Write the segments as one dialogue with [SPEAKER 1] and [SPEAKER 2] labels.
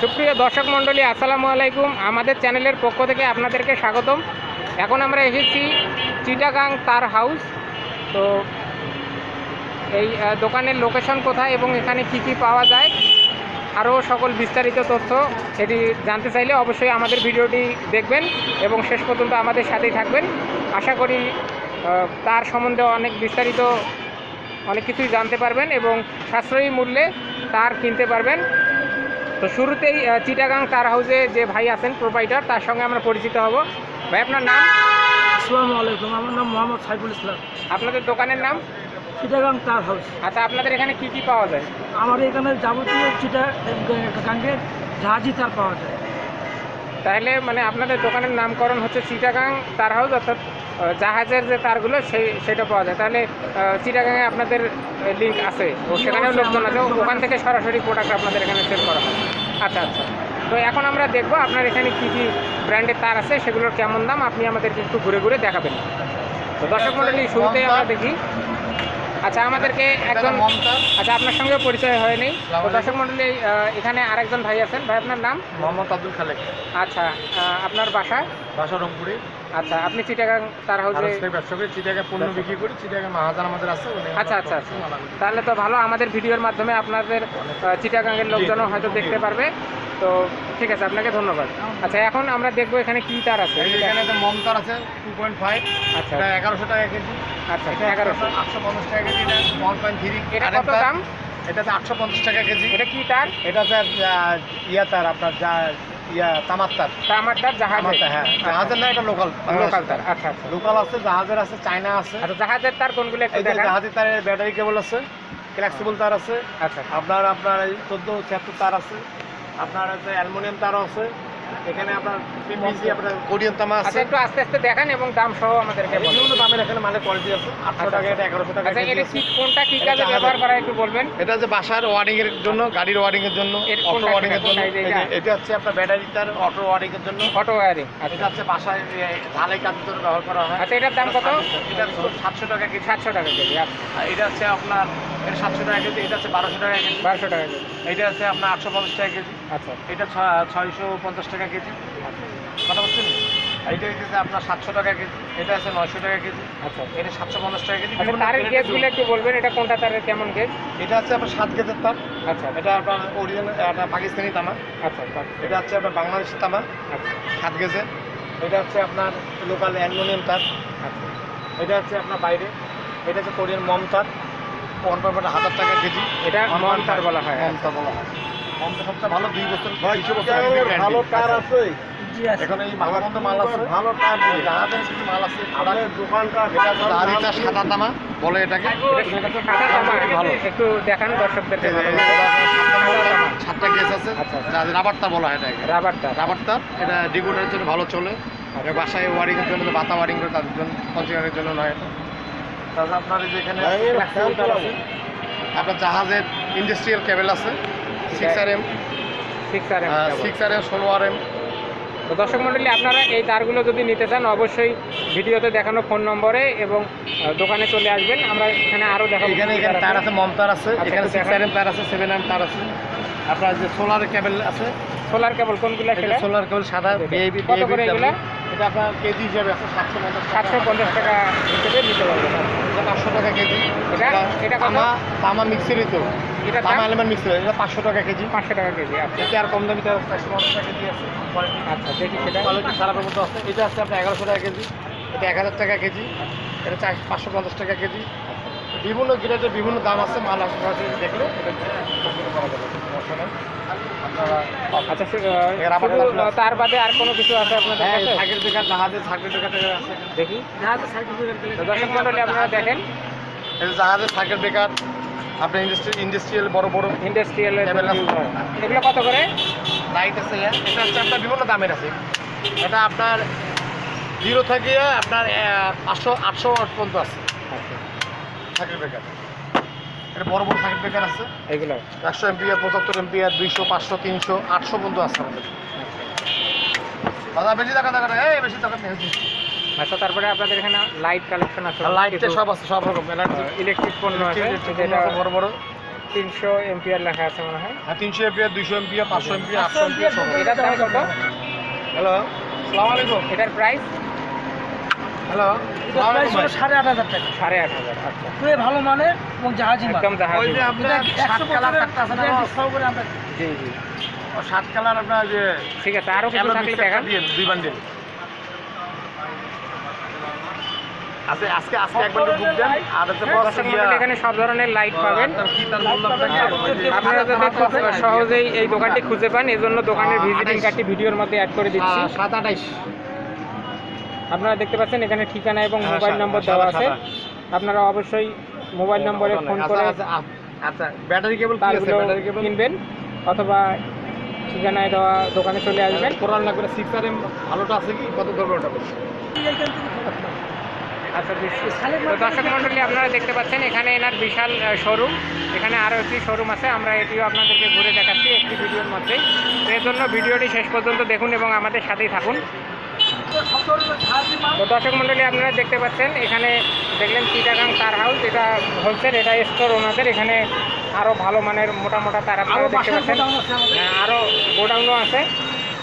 [SPEAKER 1] সুপ্রিয় দর্শক মণ্ডলী, আসসালামু আলাইকুম। আমাদের চ্যানেলের পক্ষ থেকে আপনাদেরকে স্বাগতম। এখন আমরা এসেছি চিটাগাং তার হাউস। তো এই দোকানের লোকেশন কোথায় এবং এখানে কি কি পাওয়া যায়? আরও সকল বিস্তারিত তথ্য এটি জানতে চাইলে অবশ্যই আমাদের ভিডিওটি দেখবেন এবং শেষ পর্যন্ত আমাদের সাথেই থাকবেন। আশা করি তার সম্বন্ধে অনেক বিস্তারিত অনেক কিছুই জানতে পারবেন এবং সাশ্রয়ী মূল্যে তার কিনতে পারবেন। তো শুরুতেই চিটাগাং তার হাউসে যে ভাই আছেন প্রোপাইটার তার সঙ্গে আমরা পরিচিত হব। ভাই আপনার নাম?
[SPEAKER 2] আসসালামু আলাইকুম আমার নাম মোহাম্মদ সাইফুল ইসলাম।
[SPEAKER 1] আপনাদের দোকানের নাম?
[SPEAKER 2] চিটাগাং তার হাউস
[SPEAKER 1] আচ্ছা আপনাদের এখানে কি কি পাওয়া যায়?
[SPEAKER 2] আমার এখানে যাবতীয় চিটা গাঙ্গের জাহাজি তার পাওয়া যায়।
[SPEAKER 1] তাহলে মানে আপনাদের দোকানের নামকরণ হচ্ছে চিটাগাং তার হাউস অর্থাৎ জাহাজের যে তারগুলো সেই সেটা পাওয়া যায়। তাহলে চিটাগাঙে আপনাদের লিঙ্ক আছে। ও সেখানেও লোকজন আছে। ওখান থেকে সরাসরি প্রোডাক্ট আপনাদের এখানে সেল করা হয়। আচ্ছা আচ্ছা। তো এখন আমরা দেখব আপনার এখানে কী কী ব্র্যান্ডের তার আছে সেগুলোর কেমন দাম আপনি আমাদেরকে একটু ঘুরে ঘুরে দেখাবেন। তো দর্শক মন্ডলী শুরুতেই আমরা দেখি। আচ্ছা আমাদেরকে একজন আচ্ছা আপনার সঙ্গে পরিচয় হয়নি। দর্শক মন্ডলী এখানে আরেকজন ভাই আছেন। ভাই আপনার নাম?
[SPEAKER 3] মোহাম্মদ আব্দুল খালেক।
[SPEAKER 1] আচ্ছা আপনার বাসা?
[SPEAKER 3] বাসা রংপুরে।
[SPEAKER 1] আচ্ছা আপনি চিটাগাং তার হাউসে
[SPEAKER 3] ব্যবসা করি চিটাকে পণ্য বিক্রি করি চিটাকে মাহাজান আমাদের আছে
[SPEAKER 1] আচ্ছা, আচ্ছা, আচ্ছা। তাহলে তো ভালো আমাদের ভিডিওর মাধ্যমে আপনাদের চিটাগাংয়ের লোকজনও হয়তো দেখতে পারবে। তো ঠিক আছে আপনাকে ধন্যবাদ। আচ্ছা এখন আমরা দেখব এখানে কি তার আছে।
[SPEAKER 3] এখানে যে এখানে তার আছে টু পয়েন্ট ফাইভ
[SPEAKER 1] আচ্ছা।
[SPEAKER 3] এটা এগারোশো টাকা কেজি।
[SPEAKER 1] আচ্ছা এগারোশো।
[SPEAKER 3] আটশো পঞ্চাশ টাকা কেজি এটা ওয়ান পয়েন্ট থ্রি
[SPEAKER 1] এটা কত দাম?
[SPEAKER 3] এটাতে আটশো পঞ্চাশ টাকা কেজি।
[SPEAKER 1] এটা কি তার?
[SPEAKER 3] এটা আহ, ইয়া তার আপনার যা ইয়া তামার তার।
[SPEAKER 1] তামার তার জাহাজ
[SPEAKER 3] তামার তার, হ্যাঁ। জাহাজের না এটা লোকাল
[SPEAKER 1] লোকাল তার। আচ্ছা আচ্ছা।
[SPEAKER 3] লোকাল আছে জাহাজের আছে চায়না আছে।
[SPEAKER 1] আচ্ছা জাহাজের তার কোনগুলো একটু দেখান।
[SPEAKER 3] জাহাজের তারের ব্যাটারি কেবল আছে ফ্লেক্সিবল তার আছে।
[SPEAKER 1] আচ্ছা।
[SPEAKER 3] আপনার আপনার চোদ্দ ছিয়াত্তর তার আছে। আপনার হচ্ছে অ্যালুমিনিয়াম তারও আছে। এখানে আপনার পিপিসি আপনার কোরিয়ান তামা
[SPEAKER 1] আচ্ছা
[SPEAKER 3] আছে
[SPEAKER 1] একটু আস্তে আস্তে দেখান এবং দাম সহ আমাদেরকে বলুন।
[SPEAKER 3] বিভিন্ন দামের এখানে মালের কোয়ালিটি আছে। আটশো
[SPEAKER 1] আচ্ছা,
[SPEAKER 3] টাকা এটা এগারোশো টাকা
[SPEAKER 1] আচ্ছা
[SPEAKER 3] কেজি
[SPEAKER 1] এটা
[SPEAKER 3] আছে।
[SPEAKER 1] কি কোনটা কি কাজে ব্যবহার করা একটু বলবেন?
[SPEAKER 3] এটা হচ্ছে বাসার ওয়ারিং এর জন্য গাড়ির ওয়ারিং এর জন্য অটো ওয়ারিং এর জন্য। যে
[SPEAKER 1] এটা?
[SPEAKER 3] এটা হচ্ছে আপনার ব্যাটারি তার অটো ওয়ারিং এর জন্য
[SPEAKER 1] অটো ওয়ারিং
[SPEAKER 3] এটা
[SPEAKER 1] আচ্ছা
[SPEAKER 3] হচ্ছে বাসায় এ, ঢালাই কাজের জন্য ব্যবহার করা হয়।
[SPEAKER 1] আচ্ছা এটার দাম কত?
[SPEAKER 3] এটা সাতশো টাকা কি
[SPEAKER 1] সাতশো টাকা কেজি আচ্ছা।
[SPEAKER 3] আর এটা হচ্ছে আপনার এটা সাতশো টাকা কেজি এটা হচ্ছে বারোশো টাকা কেজি।
[SPEAKER 1] বারোশো টাকা কেজি।
[SPEAKER 3] এটা হচ্ছে আপনার আটশো পঞ্চাশ টাকা কেজি।
[SPEAKER 1] আচ্ছা।
[SPEAKER 3] এটা ছয়শো পঞ্চাশ টাকা কেজি। কথা বলছেন? এইটা হচ্ছে আপনার সাতশো টাকা কেজি। এটা আছে নয়শো টাকা কেজি।
[SPEAKER 1] আচ্ছা।
[SPEAKER 3] এটা সাতশো পঞ্চাশ টাকা কেজি।
[SPEAKER 1] আচ্ছা তারের
[SPEAKER 3] grade
[SPEAKER 1] একটু বলবেন এটা কোনটা তারের কেমন গেজ
[SPEAKER 3] এটা হচ্ছে আপনার সাত গেজের তার
[SPEAKER 1] আচ্ছা।
[SPEAKER 3] এটা আপনার অরিজিনাল এটা পাকিস্তানি তামা।
[SPEAKER 1] আচ্ছা আচ্ছা
[SPEAKER 3] এটা হচ্ছে আপনার বাংলাদেশি তামা।
[SPEAKER 1] আচ্ছা।
[SPEAKER 3] সাত গেজের। এটা হচ্ছে আপনার লোকাল অ্যালুমিনিয়াম তার।
[SPEAKER 1] আচ্ছা।
[SPEAKER 3] এটা হচ্ছে আপনার বাইরে। এটা হচ্ছে কোরিয়ান মম তার। পয়েন্ট হাজার টাকা কেজি।
[SPEAKER 1] এটা মন তার বলা হয়।
[SPEAKER 3] মম তার বলা হয়। মম সবচেয়ে ভালো দুই বছর
[SPEAKER 2] ভালো তার
[SPEAKER 3] আছে? এখন এই ভালো মাল আছে। ভালো টাকা জাহাজের কিছু মাল আছে। আমাদের দোকানটা এটা হচ্ছে সাদা তামা বলে এটাকে।
[SPEAKER 1] এটা সাদা তামা।
[SPEAKER 3] ভালো
[SPEAKER 1] একটু দেখান দর্শকদেরকে
[SPEAKER 3] সাতটা গ্যাস আছে।
[SPEAKER 1] আচ্ছা, আচ্ছা।
[SPEAKER 3] যা রাবার তার বলা হয় এটাকে।
[SPEAKER 1] রাবার তার
[SPEAKER 3] রাবার তার এটা জন্য ভালো চলে। আর বাসায় ওয়ারিং এর জন্য বাতা ওয়ারিং করে তাদের জন্য কনসিগারের জন্য নয়। এটা তারপর আপনার এই যে এখানে flexible তার আছে। আপনার জাহাজের ইন্ডাস্ট্রিয়াল কেবল আছে। Six R M
[SPEAKER 1] six R
[SPEAKER 3] six R M ষোলো আর এম
[SPEAKER 1] তো দর্শক মণ্ডলী আপনারা এই তারগুলো যদি নিতে চান অবশ্যই ভিডিওতে দেখানো ফোন নম্বরে এবং দোকানে চলে আসবেন। আমরা এখানে আরও দেখাবো
[SPEAKER 3] এখানে এখানে তার আছে। মম তার আছে
[SPEAKER 1] আচ্ছা,
[SPEAKER 3] এখানে সিক্স আর এম তার আছে সেভেন এম তার আছে। আপনার যে সোলার কেবল আছে।
[SPEAKER 1] সোলার কেবল কোনগুলো
[SPEAKER 3] সোলার কেবল সাদা বিআইবি
[SPEAKER 1] কত করে এগুলা?
[SPEAKER 3] এটা আপনার কেজি হিসাবে আছে সাতশো পঞ্চাশ
[SPEAKER 1] সাতশো পঞ্চাশ টাকা হিসেবে নিতে পারবেন
[SPEAKER 3] এটা পাঁচশো টাকা কেজি।
[SPEAKER 1] এটা- এটা?
[SPEAKER 3] তামা তামা মিক্সিরই তো।
[SPEAKER 1] এটা
[SPEAKER 3] তামা এলিমেন্ট মিক্সি এটা পাঁচশো টাকা কেজি।
[SPEAKER 1] পাঁচশো টাকা কেজি আচ্ছা।
[SPEAKER 3] এতে আর কম দামি চারশো পঞ্চাশ টাকা কেজি আছে।
[SPEAKER 1] আচ্ছা দেখি সেটা।
[SPEAKER 3] কোয়ালিটি খারাপের মতো আছে। এটা আছে আপনার এগারোশো টাকা কেজি। এটা এক হাজার টাকা কেজি। এটা চার পাঁচশো পঞ্চাশ টাকা কেজি। বিভিন্ন গ্রেডের বিভিন্ন দাম আছে মাল আসে দেখলে।
[SPEAKER 1] আচ্ছা তার বাদে আর কোনো কিছু আছে আপনাদের
[SPEAKER 3] হ্যাঁ জাহাজের আছে।
[SPEAKER 1] দেখি।
[SPEAKER 2] জাহাজের সার্টিফিকেট
[SPEAKER 1] আপনারা দেখেন।
[SPEAKER 3] এই যে জাহাজের সাইকেল বেকার আপনার ইন্ডাস্ট্রি ইন্ডাস্ট্রিয়াল বড় বড়
[SPEAKER 1] ইন্ডাস্ট্রিয়াল এগুলো কত করে?
[SPEAKER 3] লাইট আছে এটা হচ্ছে আপনার বিভিন্ন দামের আছে। এটা আপনার জিরো থেকে আপনার পাঁচশো আটশো পর্যন্ত আছে। সাইকেল এটা বড় বড় সাইকেল বেকার আছে।
[SPEAKER 1] এগুলো?
[SPEAKER 3] একশো এমপিআর পঁচাত্তর এমপিআর দুইশো পাঁচশো তিনশো আটশো পর্যন্ত আছে আমাদের। দাদা বেশি টাকা টাকা এই বেশি টাকা
[SPEAKER 1] আচ্ছা তারপরে আপনাদের এখানে লাইট কালেকশন আছে।
[SPEAKER 3] লাইটটা সব আছে সব রকম।
[SPEAKER 1] ইলেকট্রিক পণ্য আছে
[SPEAKER 3] বড় বড়।
[SPEAKER 1] তিনশো এমপিআর লেখা আছে মনে হয়।
[SPEAKER 3] হ্যাঁ তিনশো এমপিআর দুশো এমপিআর পাঁচশো এমপিআর আটশো
[SPEAKER 2] 500
[SPEAKER 3] এমপিআর সহ
[SPEAKER 1] এটার দাম কত
[SPEAKER 3] হ্যালো সালাম আলাইকুম।
[SPEAKER 1] এটার প্রাইস
[SPEAKER 3] হ্যালো
[SPEAKER 2] সাড়ে আট হাজার টাকা।
[SPEAKER 1] সাড়ে আট হাজার আচ্ছা।
[SPEAKER 2] খুবই ভালো মানের এবং জাহাজি
[SPEAKER 1] একদম জাহাজ
[SPEAKER 3] ওই যে
[SPEAKER 2] এটা
[SPEAKER 3] আপনার
[SPEAKER 2] একশো
[SPEAKER 3] সাত কালার
[SPEAKER 2] বছরের
[SPEAKER 3] একটা আছে না?
[SPEAKER 2] guarantee সহকারে আমরা
[SPEAKER 1] জি জি।
[SPEAKER 3] ও সাত কালার আপনার যে
[SPEAKER 1] ঠিক আছে আরও কিছু
[SPEAKER 3] yellow
[SPEAKER 1] থাকলে দেখান।
[SPEAKER 3] দুই বান্ডিল। আজকে আজকে আজকে
[SPEAKER 2] সব
[SPEAKER 3] একবার বুক
[SPEAKER 2] ধরনের
[SPEAKER 3] দেন। আর হচ্ছে
[SPEAKER 2] হ্যাঁ,
[SPEAKER 1] এখানে সব ধরনের লাইট পাবেন।
[SPEAKER 2] হ্যাঁ,
[SPEAKER 3] যে-
[SPEAKER 1] আপনারা যাতে খুব সহজেই এই দোকানটি খুঁজে পান এই জন্য দোকানের ভিজিটিং
[SPEAKER 3] আঠাইশ।
[SPEAKER 1] কার্ডটি ভিডিওর মধ্যে অ্যাড করে দিচ্ছি।
[SPEAKER 3] সাত আঠাইশ।
[SPEAKER 1] আপনারা দেখতে পাচ্ছেন এখানে ঠিকানা এবং
[SPEAKER 3] হ্যাঁ,
[SPEAKER 1] মোবাইল নম্বর দেওয়া আছে। আপনারা অবশ্যই মোবাইল নম্বরে ফোন
[SPEAKER 3] আচ্ছা,
[SPEAKER 1] করে
[SPEAKER 3] আচ্ছা, আচ্ছা, ব্যাটারি কেবল কি আছে? Battery cable?
[SPEAKER 1] কিনবেন অথবা ঠিকানায় দেওয়া দোকানে চলে আসবেন।
[SPEAKER 3] কোরআন লাগবে সিক্স আর এম ভালোটা আছে কি? কত ধরবে ওটা।
[SPEAKER 1] আচ্ছা তো দর্শক মণ্ডলী আপনারা দেখতে পাচ্ছেন এখানে এনার বিশাল শোরুম এখানে আরও একটি শোরুম আছে। আমরা এটিও আপনাদেরকে ঘুরে দেখাচ্ছি একটি ভিডিওর মধ্যে তো এর জন্য ভিডিওটি শেষ পর্যন্ত দেখুন এবং আমাদের সাথেই থাকুন।
[SPEAKER 2] তো
[SPEAKER 1] দর্শক মণ্ডলী আপনারা দেখতে পাচ্ছেন এখানে দেখলেন চিটাগাং তার হাউস এটা হোলসেল এটা স্টোর ওনাদের এখানে আরও ভালো মানের মোটা মোটা তার আপনারা দেখতে পাচ্ছেন। হ্যাঁ, আরও গোডাউনও আছে।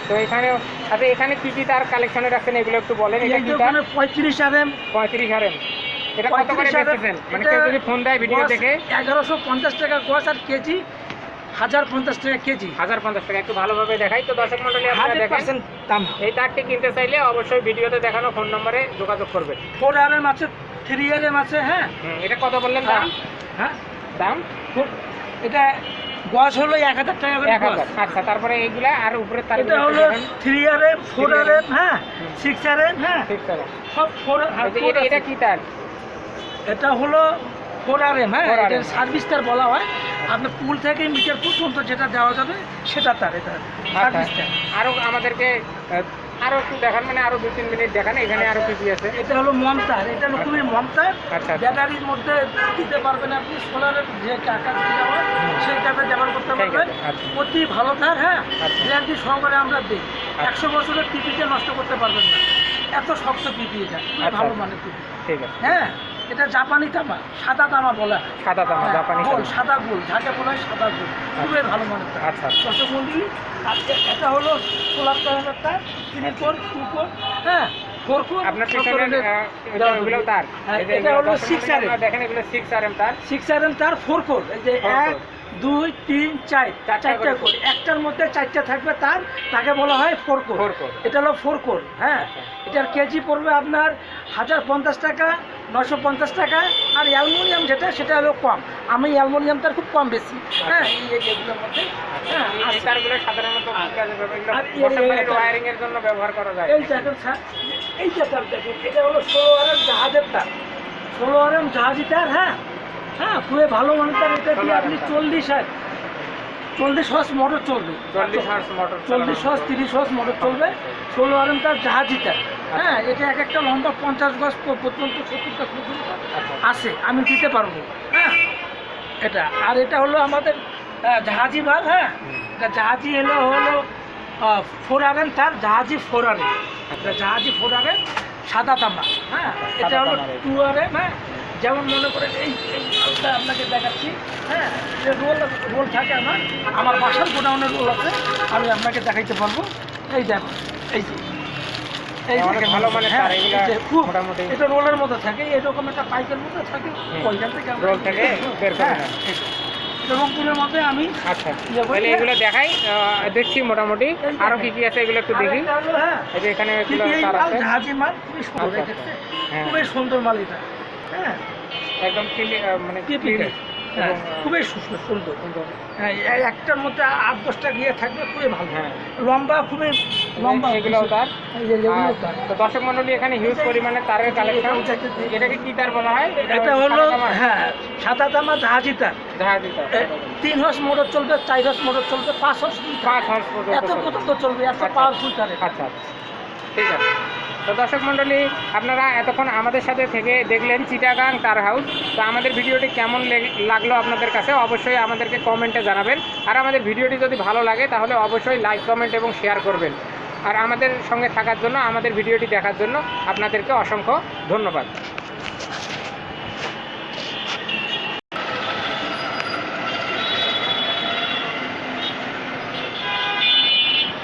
[SPEAKER 1] তো এখানে আচ্ছা এখানে কী কী তার কালেকশনে রাখছেন এগুলো একটু বলেন এটা কি তার?
[SPEAKER 2] পঁয়ত্রিশ আর এম
[SPEAKER 1] পঁয়ত্রিশ হারেন এটা কত করে
[SPEAKER 2] 35
[SPEAKER 1] বেচতেছেন? মানে কেউ যদি ফোন দেয় ভিডিও দেখে।
[SPEAKER 2] এগারোশো পঞ্চাশ টাকা গোছ আর কেজি। হাজার পঞ্চাশ টাকা কেজি।
[SPEAKER 1] হাজার পঞ্চাশ টাকা একটু ভালোভাবে দেখাই তো দর্শক মন্ডলী
[SPEAKER 2] হান্ড্রেড পার্সেন্ট দাম।
[SPEAKER 1] এই তারটি কিনতে চাইলে অবশ্যই ভিডিওতে দেখানো ফোন নম্বরে যোগাযোগ করবেন।
[SPEAKER 2] ফোর আর এম আছে থ্রি আর এম আছে হ্যাঁ।
[SPEAKER 1] এটা কত বললেন দাম?
[SPEAKER 2] হ্যাঁ।
[SPEAKER 1] দাম?
[SPEAKER 2] এটা গজ হলো এক হাজার টাকা করে
[SPEAKER 1] আচ্ছা তারপরে এইগুলা আর উপরে তার
[SPEAKER 2] এটা হলো three R M four R M হ্যাঁ। সিক্স আর এম হ্যাঁ।
[SPEAKER 1] ঠিক আছে
[SPEAKER 2] সব ফোর
[SPEAKER 1] এটা এটা কি তার?
[SPEAKER 2] এটা হলো ফোর আর এম হ্যাঁ। সার্ভিস তার বলা হয়। আপনার পুল থেকে মিটার পর্যন্ত যেটা দেওয়া যাবে সেটা তার এটা সার্ভিস
[SPEAKER 1] আচ্ছা
[SPEAKER 2] তার
[SPEAKER 1] আরও আমাদেরকে আরও একটু দেখান মানে আরও দু তিন মিনিট দেখান এখানে আরও কি কি আছে?
[SPEAKER 2] এটা হলো মমতার এটা হলো খুবই মমতার।
[SPEAKER 1] আচ্ছা আচ্ছা।
[SPEAKER 2] ব্যাটারির মধ্যে দিতে পারবেন আপনি সোলারের যে টাকা সেই টাকা ব্যবহার করতে পারবেন।
[SPEAKER 1] আচ্ছা।
[SPEAKER 2] অতি ভালো তার হ্যাঁ। গ্যারান্টি সহকারে আমরা দিই। একশো বছরের পিপিতে নষ্ট করতে পারবেন না। এত শক্ত পিপি এটা। ভালো মানের পিপি।
[SPEAKER 1] ঠিক আছে।
[SPEAKER 2] হ্যাঁ? এটা জাপানি তামা সাদা তামা বলা হয়।
[SPEAKER 1] সাদা তামা
[SPEAKER 2] হ্যাঁ,
[SPEAKER 1] জাপানি
[SPEAKER 2] গোল, সাদা গোল যাকে বলা হয় সাদা গোল। খুবই ভালো মানের
[SPEAKER 1] আচ্ছা
[SPEAKER 2] মন্ডলী আজকে এটা হলো সোলার তারটা তিন কোর টু কোর হ্যাঁ
[SPEAKER 1] আপনার পিছনে এগুলো তার।
[SPEAKER 2] হ্যাঁ, এটা হলো
[SPEAKER 1] সিক্স
[SPEAKER 2] 6
[SPEAKER 1] মণ্ডলী
[SPEAKER 2] RM
[SPEAKER 1] দেখেন এগুলো সিক্স আর এম তার।
[SPEAKER 2] সিক্স আর এম তার ফোর কোর এই যে এক। দুই তিন চার।
[SPEAKER 1] চারটা কোর।
[SPEAKER 2] একটার মধ্যে চারটা থাকবে তার তাকে বলা হয় ফোর কোর। এটা হলো ফোর কোর হ্যাঁ?
[SPEAKER 1] আচ্ছা।
[SPEAKER 2] এটার কেজি পড়বে আপনার হাজার পঞ্চাশ টাকা নশো পঞ্চাশ টাকা। আর অ্যালুমিনিয়াম যেটা সেটা হলো কম। আমি অ্যালুমিনিয়ামটার খুব কম বেশি হ্যাঁ? এগুলোর মধ্যে হ্যাঁ
[SPEAKER 1] এই
[SPEAKER 2] আছে।
[SPEAKER 1] তারগুলো সাধারণত জন্য ব্যবহার করা যায়।
[SPEAKER 2] এই এই দেখুন এটা হলো ষোলো আরাম জাহাজের তার। ষোলো আরাম জাহাজি তার হ্যাঁ? হ্যাঁ খুবই ভালো মানের এটা দিয়ে আপনি চল্লিশ হাজার চল্লিশ হর্স মোটর চলবে।
[SPEAKER 1] চল্লিশ হার্স মোটর
[SPEAKER 2] চল্লিশ হর্স তিরিশ হর্স মোটর চলবে। ষোলো আরাম তার জাহাজি তার হ্যাঁ এটা এক একটা লম্বা পঞ্চাশ গজ পর্যন্ত সত্তর গজ পর্যন্ত আসে আমি দিতে পারব। হ্যাঁ এটা। আর এটা হলো আমাদের জাহাজি মাল হ্যাঁ? জাহাজি এলো হলো ফোর আর এম তার জাহাজি ফোর আর এম এটা জাহাজি ফোর আর এম সাদা তামা। হ্যাঁ এটা হলো টু আর এম হ্যাঁ? যেমন মনে করেন এই মালটা আপনাকে দেখাচ্ছি। হ্যাঁ যে রোল রোল থাকে আমার আমার বাসার গোডাউনের রোল আছে আমি আপনাকে দেখাইতে পারব। এই দেখো এই যে এই
[SPEAKER 1] ভালো মানের
[SPEAKER 2] হ্যাঁ,
[SPEAKER 1] মোটামুটি।
[SPEAKER 2] এটা রোলের থাকে এরকম একটা পাইপের মধ্যে থাকে ওইখান থেকে
[SPEAKER 1] রোল থেকে বের করে
[SPEAKER 2] হ্যাঁ, রংপুরের মধ্যে আমি
[SPEAKER 1] আচ্ছা তাহলে এগুলো দেখাই দেখছি মোটামুটি।
[SPEAKER 2] আরও
[SPEAKER 1] কি কি আছে এগুলো একটু দেখি।
[SPEAKER 2] হ্যাঁ,
[SPEAKER 1] এই যে এখানে এগুলো তার আছে।
[SPEAKER 2] খুবই সুন্দর
[SPEAKER 1] আচ্ছা। হ্যাঁ।
[SPEAKER 2] খুবই সুন্দর মাল এটা। হ্যাঁ
[SPEAKER 1] একদম মানে
[SPEAKER 2] হ্যাঁ, খুবই সুন্দর।
[SPEAKER 1] সুন্দর।
[SPEAKER 2] হ্যাঁ একটার মধ্যে আট দশটা গিয়ে থাকবে খুবই ভালো।
[SPEAKER 1] হ্যাঁ।
[SPEAKER 2] লম্বা খুবই লম্বা
[SPEAKER 1] এগুলো তার।
[SPEAKER 2] তার।
[SPEAKER 1] তো দর্শক মন্ডলী এখানে হিউজ পরিমাণে তারের কালেকশন এটাকে কি তার বলা হয়?
[SPEAKER 2] এটা হলো হ্যাঁ সাদা তামা জাহাজি তার।
[SPEAKER 1] জাহাজি তার।
[SPEAKER 2] তিন হর্স মোটর চলবে চার হর্স মোটর চলবে পাঁচ হর্স
[SPEAKER 1] পাঁচ হর্স
[SPEAKER 2] এত। পর্যন্ত চলবে এত
[SPEAKER 1] আচ্ছা।
[SPEAKER 2] পাওয়ারফুল তার এটা।
[SPEAKER 1] আচ্ছা আচ্ছা। ঠিক আছে। তো দর্শক মণ্ডলী, আপনারা এতক্ষণ আমাদের সাথে থেকে দেখলেন চিটাগাং তার হাউস। তো আমাদের ভিডিওটি কেমন লেগ- লাগল আপনাদের কাছে অবশ্যই আমাদেরকে কমেন্টে জানাবেন। আর আমাদের ভিডিওটি যদি ভালো লাগে, তাহলে অবশ্যই লাইক, কমেন্ট এবং শেয়ার করবেন। আর আমাদের সঙ্গে থাকার জন্য, আমাদের ভিডিওটি দেখার জন্য আপনাদেরকে অসংখ্য ধন্যবাদ।